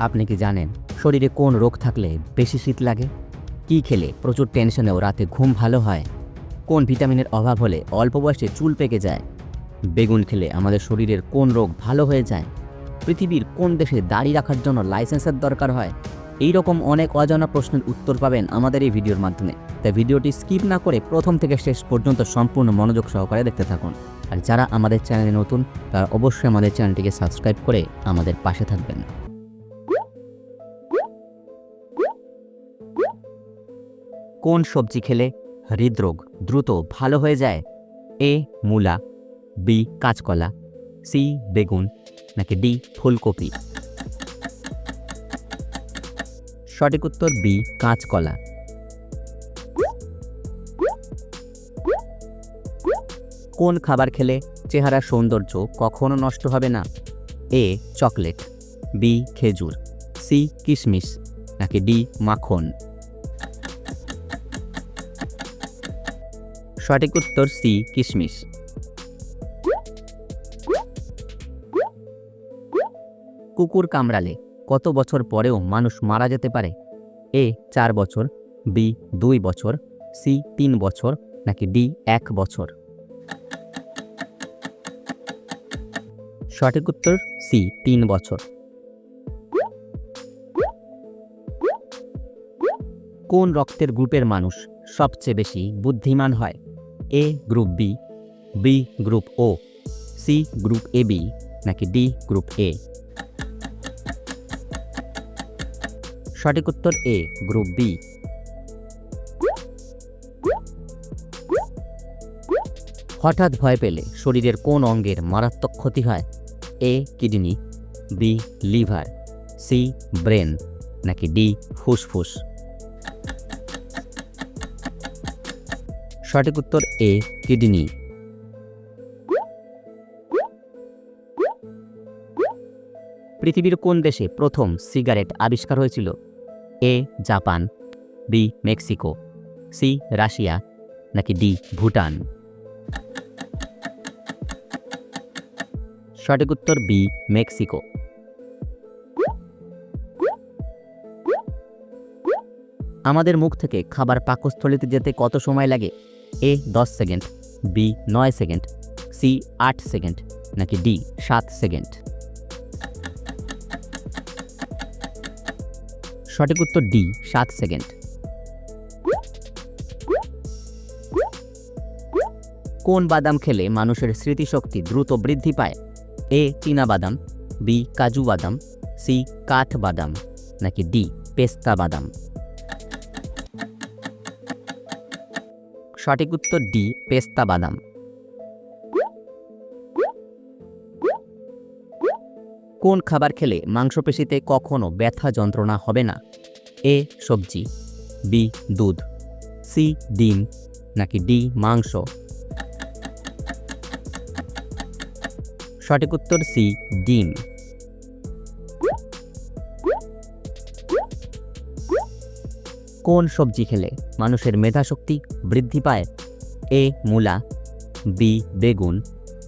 আপনি কি জানেন শরীরে কোন রোগ থাকলে বেশি শীত লাগে? কি খেলে প্রচুর টেনশনেও রাতে ঘুম ভালো হয়? কোন ভিটামিনের অভাব হলে অল্প বয়সে চুল পেকে যায়? বেগুন খেলে আমাদের শরীরের কোন রোগ ভালো হয়ে যায়? পৃথিবীর কোন দেশে দাড়ি রাখার জন্য লাইসেন্সের দরকার হয়? এই রকম অনেক অজানা প্রশ্নের উত্তর পাবেন আমাদের এই ভিডিওর মাধ্যমে। তাই ভিডিওটি স্কিপ না করে প্রথম থেকে শেষ পর্যন্ত সম্পূর্ণ মনোযোগ সহকারে দেখতে থাকুন। আর যারা আমাদের চ্যানেলে নতুন, তারা অবশ্যই আমাদের চ্যানেলটিকে সাবস্ক্রাইব করে আমাদের পাশে থাকবেন। কোন সবজি খেলে হৃদরোগ দ্রুত ভালো হয়ে যায়? এ, মূলা, বি, কাঁচকলা, সি, বেগুন, নাকি ডি, ফুলকপি? সঠিক উত্তর বি, কাঁচকলা। কোন খাবার খেলে চেহারা সৌন্দর্য কখনো নষ্ট হবে না? এ, চকলেট, বি, খেজুর, সি, কিশমিশ, নাকি ডি, মাখন? সঠিক উত্তর সি, কিশমিশ। কুকুর কামড়ালে কত বছর পরেও মানুষ মারা যেতে পারে? এ, চার বছর, বি, দুই বছর, সি, তিন বছর, নাকি ডি, এক বছর? সঠিক উত্তর সি, তিন বছর। কোন রক্তের গ্রুপের মানুষ সবচেয়ে বেশি বুদ্ধিমান হয়? A group B B group O C group A B নাকি ডি গ্রুপ এ সঠিক উত্তর এ গ্রুপ বি হঠাৎ ভয় পেলে শরীরের কোন অঙ্গের মারাত্মক ক্ষতি হয়? A kidney B liver C brain, নাকি ডি ফুসফুস? সঠিক উত্তর এ, কিডনি। পৃথিবীর কোন দেশে প্রথম সিগারেট আবিষ্কার হয়েছিল? A, Japan, B, Mexico, C, Russia, নাকি ডি, ভুটান? সঠিক উত্তর বি, মেক্সিকো। আমাদের মুখ থেকে খাবার পাকস্থলিতে যেতে কত সময় লাগে? এ দশ সেকেন্ড বি নয় সেকেন্ড সি আট সেকেন্ড, নাকি ডি সাত সেকেন্ড? সঠিক উত্তর ডি সাত সেকেন্ড। কোন বাদাম খেলে মানুষের স্মৃতিশক্তি দ্রুত বৃদ্ধি পায়? এ চীনা বাদাম বি কাজু বাদাম সি কাঠ বাদাম, নাকি ডি পেস্তা বাদাম? সঠিক উত্তর ডি, পেস্তা বাদাম। কোন খাবার খেলে মাংসপেশিতে কখনো ব্যথা যন্ত্রণা হবে না? এ, সবজি। বি, দুধ। সি, ডিম। নাকি ডি, মাংস। সঠিক উত্তর সি, ডিম। কোন সবজি খেলে মানুষের মেধাশক্তি বৃদ্ধি পায়? এ. মূলা, বি. বেগুন,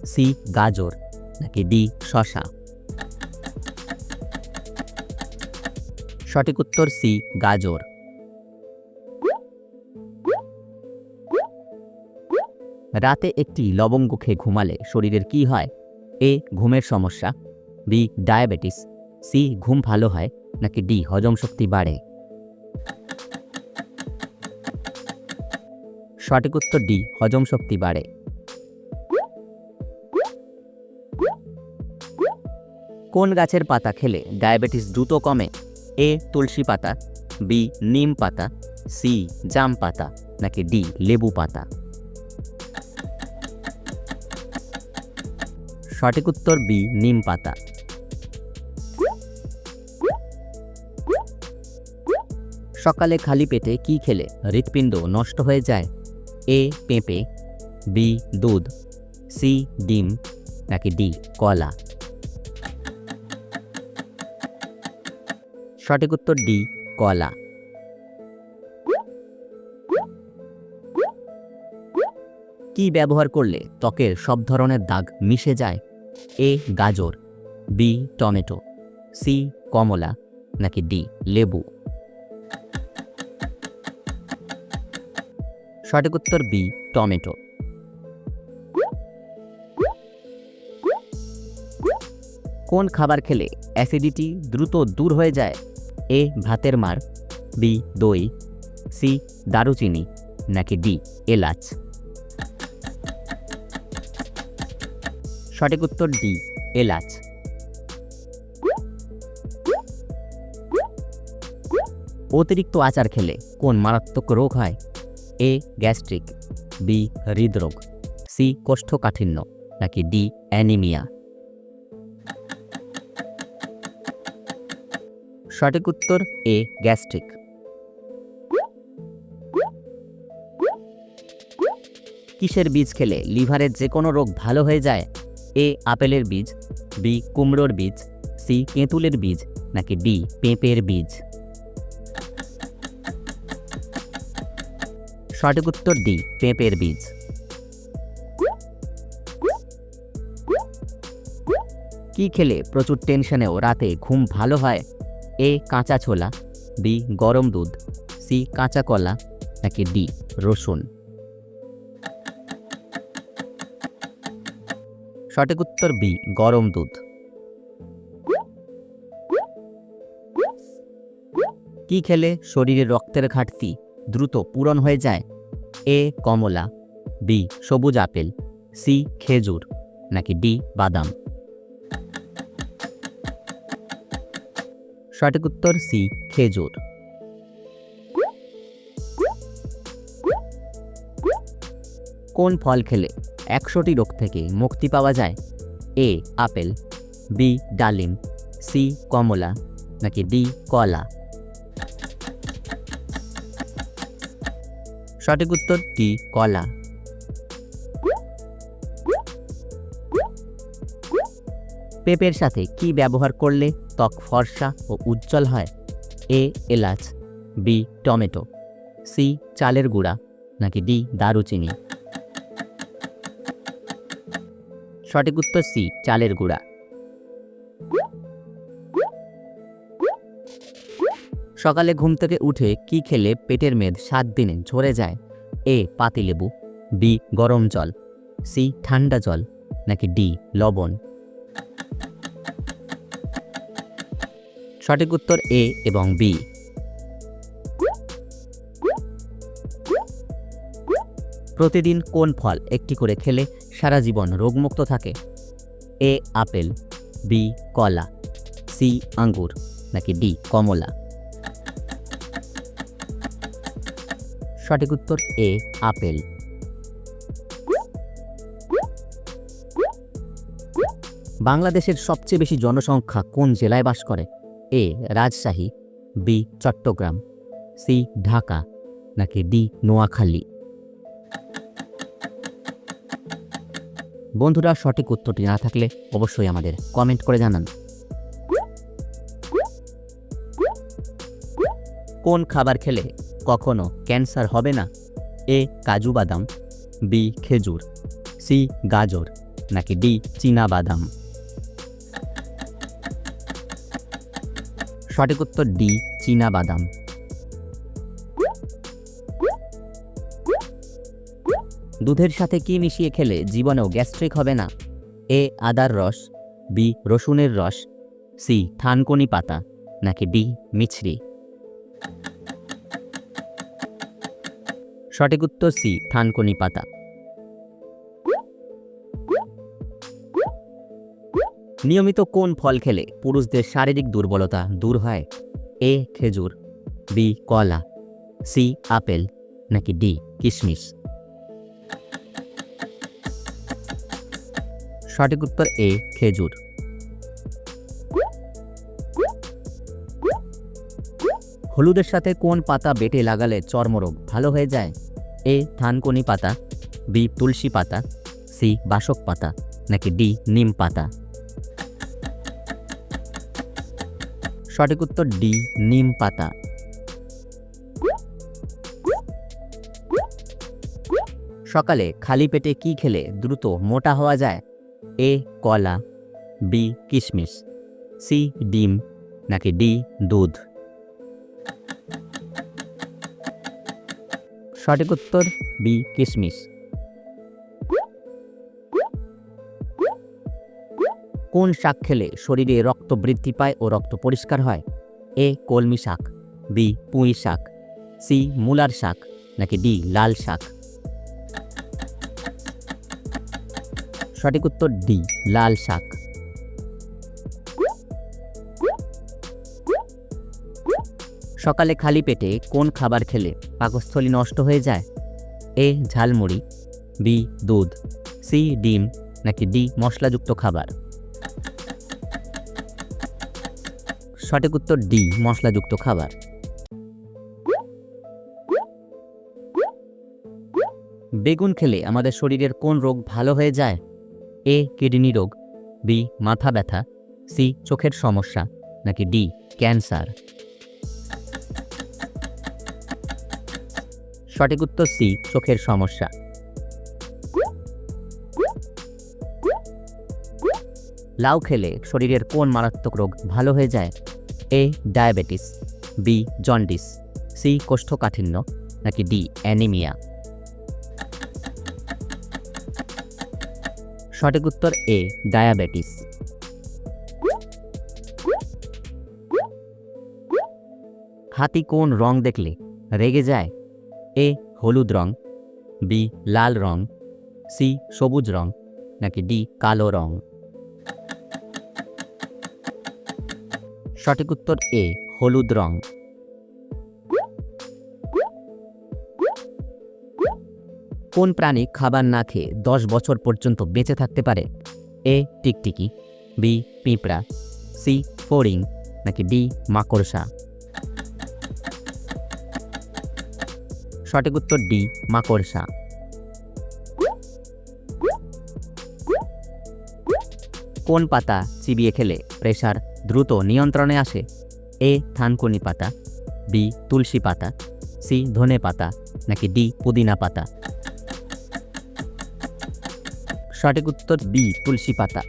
সি. গাজর, নাকি ডি. শশা সঠিক উত্তর সি, গাজর। রাতে একটি লবঙ্গ খেয়ে ঘুমালে শরীরের কি হয়? এ. ঘুমের সমস্যা, বি. Diabetes, C. ঘুম ভালো হয়, নাকি ডি. হজম শক্তি বাড়ে? সঠিক উত্তর ডি, হজম শক্তি বাড়ে। কোন গাছের পাতা খেলে ডায়াবেটিস দ্রুত কমে? এ, তুলসী পাতা, বি, নিম পাতা, সি, জাম পাতা, নাকি ডি, লেবু পাতা? সঠিক উত্তর বি, নিম পাতা। সকালে খালি পেটে কি খেলে? হৃৎপিণ্ড নষ্ট হয়ে যায়? এ পেঁপে বি দুধ সি ডিম, নাকি ডি কলা? সঠিক উত্তর ডি কলা। কি ব্যবহার করলে ত্বকের সব ধরনের দাগ মিশে যায়? এ গাজর বি টমেটো সি কমলা, নাকি ডি লেবু? সঠিক উত্তর বি, টমেটো। কোন খাবার খেলে অ্যাসিডিটি দ্রুত দূর হয়ে যায়? এ, ভাতের মার, বি, দই, সি, দারুচিনি, নাকি ডি, এলাচ। সঠিক উত্তর ডি, এলাচ। অতিরিক্ত আচার খেলে কোন মারাত্মক রোগ হয়? এ গ্যাস্ট্রিক, বি হৃদরোগ, সি কোষ্ঠকাঠিন্য, নাকি ডি অ্যানিমিয়া? সঠিক উত্তর এ গ্যাস্ট্রিক। কিসের বীজ খেলে লিভারের যে কোনো রোগ ভালো হয়ে যায়? এ আপেলের বীজ, বি কুমড়োর বীজ, সি তেঁতুলের বীজ, নাকি ডি পেঁপের বীজ? সঠিক উত্তর ডি পেঁপের বীজ। কি খেলে প্রচুর টেনশনেও রাতে ঘুম ভালো হয়? এ, কাঁচা ছোলা, বি, গরম দুধ, সি, কাঁচা কলা, নাকি ডি, রসুন। সঠিক উত্তর বি, গরম দুধ। কি খেলে শরীরে রক্তের ঘাটতি দ্রুত পূরণ হয়ে যায়? এ কমলা, বি সবুজ আপেল, সি খেজুর, নাকি ডি বাদাম? সঠিক উত্তর সি খেজুর। কোন ফল খেলে একশোটি রোগ থেকে মুক্তি পাওয়া যায়? এ আপেল, বি ডালিম, সি কমলা, নাকি ডি কলা? সঠিক উত্তর টি কলা। পেঁপের সাথে কি ব্যবহার করলে ত্বক ফর্সা ও উজ্জ্বল হয়? এ, এলাচ, বি, টমেটো, সি, চালের গুঁড়া, নাকি ডি, দারুচিনি। সঠিক উত্তর সি, চালের গুঁড়া। সকালে ঘুম থেকে উঠে কি খেলে পেটের মেদ সাত দিনে ঝরে যায়? এ পাতিলেবু বি, গরম জল, সি, ঠান্ডা জল, নাকি ডি, লবণ? সঠিক উত্তর এ এবং বি। প্রতিদিন কোন ফল একটি করে খেলে সারা জীবন রোগমুক্ত থাকে? এ, আপেল, বি, কলা, সি, আঙ্গুর, নাকি ডি, কমলা? সঠিক উত্তর এ, আপেল। বাংলাদেশের সবচেয়ে বেশি জনসংখ্যা কোন জেলায় বাস করে? A, Rajshahi, B, Chittagong, C, Dhaka, নাকি ডি, নোয়াখালী? বন্ধুরা, সঠিক উত্তরটি না থাকলে অবশ্যই আমাদের কমেন্ট করে জানান। কোন খাবার খেলে কখনো ক্যান্সার হবে না। এ কাজু বাদাম, বি খেজুর, সি গাজর, নাকি ডি চীনা বাদাম? সঠিক উত্তর ডি চীনা বাদাম। দুধের সাথে কি মিশিয়ে খেলে জীবনেও গ্যাস্ট্রিক হবে না? এ আদার রস, বি রসুনের রস, সি থানকনি পাতা, নাকি ডি মিছরি? সঠিক উত্তর সি, থানকনি পাতা। নিয়মিত কোন ফল খেলে পুরুষদের শারীরিক দুর্বলতা দূর হয়? এ, খেজুর, বি, কলা, সি, আপেল, নাকি ডি, কিশমিশ? সঠিক উত্তর এ, খেজুর। হলুদের সাথে কোন পাতা বেটে লাগালে চর্মরোগ ভালো হয়ে যায়? এ থানকনি পাতা, বি তুলসী পাতা, সি বাসক পাতা, নাকি ডি নিম পাতা? সঠিক উত্তর ডি নিম পাতা। সকালে খালি পেটে কি খেলে দ্রুত মোটা হওয়া যায়? এ কলা, বি কিশমিশ, সি ডিম, নাকি ডি দুধ? সঠিক উত্তর বি কিশমিশ কোন শাক খেলে শরীরে রক্ত বৃদ্ধি পায় ও রক্ত পরিষ্কার হয়? এ, কলমি শাক, বি, পুঁই শাক, সি, মূলার শাক, নাকি ডি, লাল শাক। সঠিক উত্তর ডি, লাল শাক। সকালে খালি পেটে কোন খাবার খেলে পাকস্থলী নষ্ট হয়ে যায়? এ, ঝালমুড়ি, বি, দুধ, সি, ডিম, নাকি ডি, মশলাযুক্ত খাবার? সঠিক উত্তর ডি, মশলাযুক্ত খাবার। বেগুন খেলে আমাদের শরীরের কোন রোগ ভালো হয়ে যায়? এ, কিডনি রোগ, বি, মাথা ব্যথা, সি, চোখের সমস্যা, নাকি ডি, ক্যান্সার? সঠিক উত্তর সি, চোখের সমস্যা। লাউ খেলে শরীরের কোন মারাত্মক রোগ ভালো হয়ে যায়? A, diabetes, B, jaundice, C, কোষ্ঠকাঠিন্য, নাকি ডি, অ্যানিমিয়া? সঠিক উত্তর এ, ডায়াবেটিস। হাতি কোন রং দেখলে রেগে যায়? এ হলুদ রং, বি লাল রং, সি সবুজ রং, নাকি ডি কালো রং? সঠিক উত্তর এ, হলুদ রং। কোন প্রাণী খাবার না খেয়ে দশ বছর পর্যন্ত বেঁচে থাকতে পারে? এ, টিকটিকি, বি, পিঁপড়া, সি, ফড়িং, নাকি ডি, মাকড়সা? সঠিক উত্তর ডি, মাকড়সা। কোন পাতা চিবিয়ে খেলে প্রেশার দ্রুত নিয়ন্ত্রণে আসে? এ, থানকুনি পাতা, বি, তুলসী পাতা, সি, ধনে পাতা, নাকি ডি, পুদিনা পাতা? সঠিক উত্তর বি, তুলসী পাতা।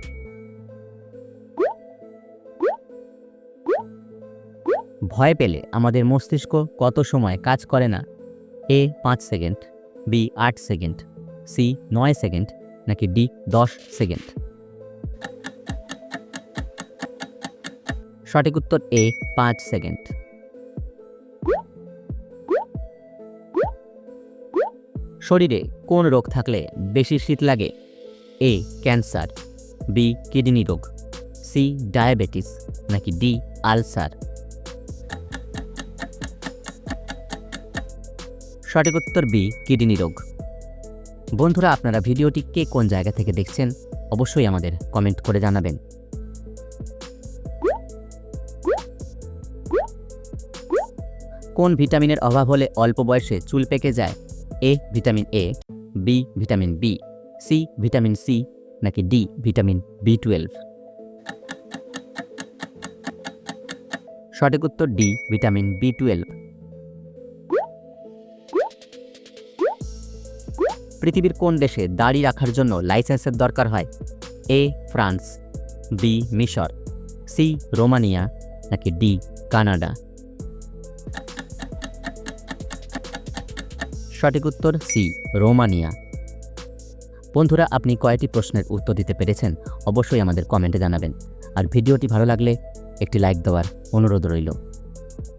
ভয় পেলে আমাদের মস্তিষ্ক কত সময় কাজ করে না? এ পাঁচ সেকেন্ড বি আট সেকেন্ড সি নয় সেকেন্ড, নাকি ডি দশ সেকেন্ড? সঠিক উত্তর এ পাঁচ সেকেন্ড। শরীরে কোন রোগ থাকলে বেশি শীত লাগে? এ ক্যান্সার বি কিডনি রোগ সি ডায়াবেটিস, নাকি ডি আলসার? সঠিক উত্তর বি, কিডনি রোগ। বন্ধুরা, আপনারা ভিডিওটি কে কোন জায়গা থেকে দেখছেন, অবশ্যই আমাদের কমেন্ট করে জানাবেন। কোন ভিটামিনের অভাব হলে অল্প বয়সে চুল পেকে যায়? A, vitamin A, B, vitamin B, C, vitamin C, নাকি ডি, ভিটামিন বি টুয়েলভ? সঠিক উত্তর ডি, ভিটামিন বি টুয়েলভ। পৃথিবীর কোন দেশে দাড়ি রাখার জন্য লাইসেন্সের দরকার হয়? এ, ফ্রান্স, বি, মিশর, সি, রোমানিয়া, নাকি ডি, কানাডা? সঠিক উত্তর সি, রোমানিয়া। বন্ধুরা, আপনি কয়টি প্রশ্নের উত্তর দিতে পেরেছেন অবশ্যই আমাদের কমেন্টে জানাবেন। আর ভিডিওটি ভালো লাগলে একটি লাইক দেওয়ার অনুরোধ রইল।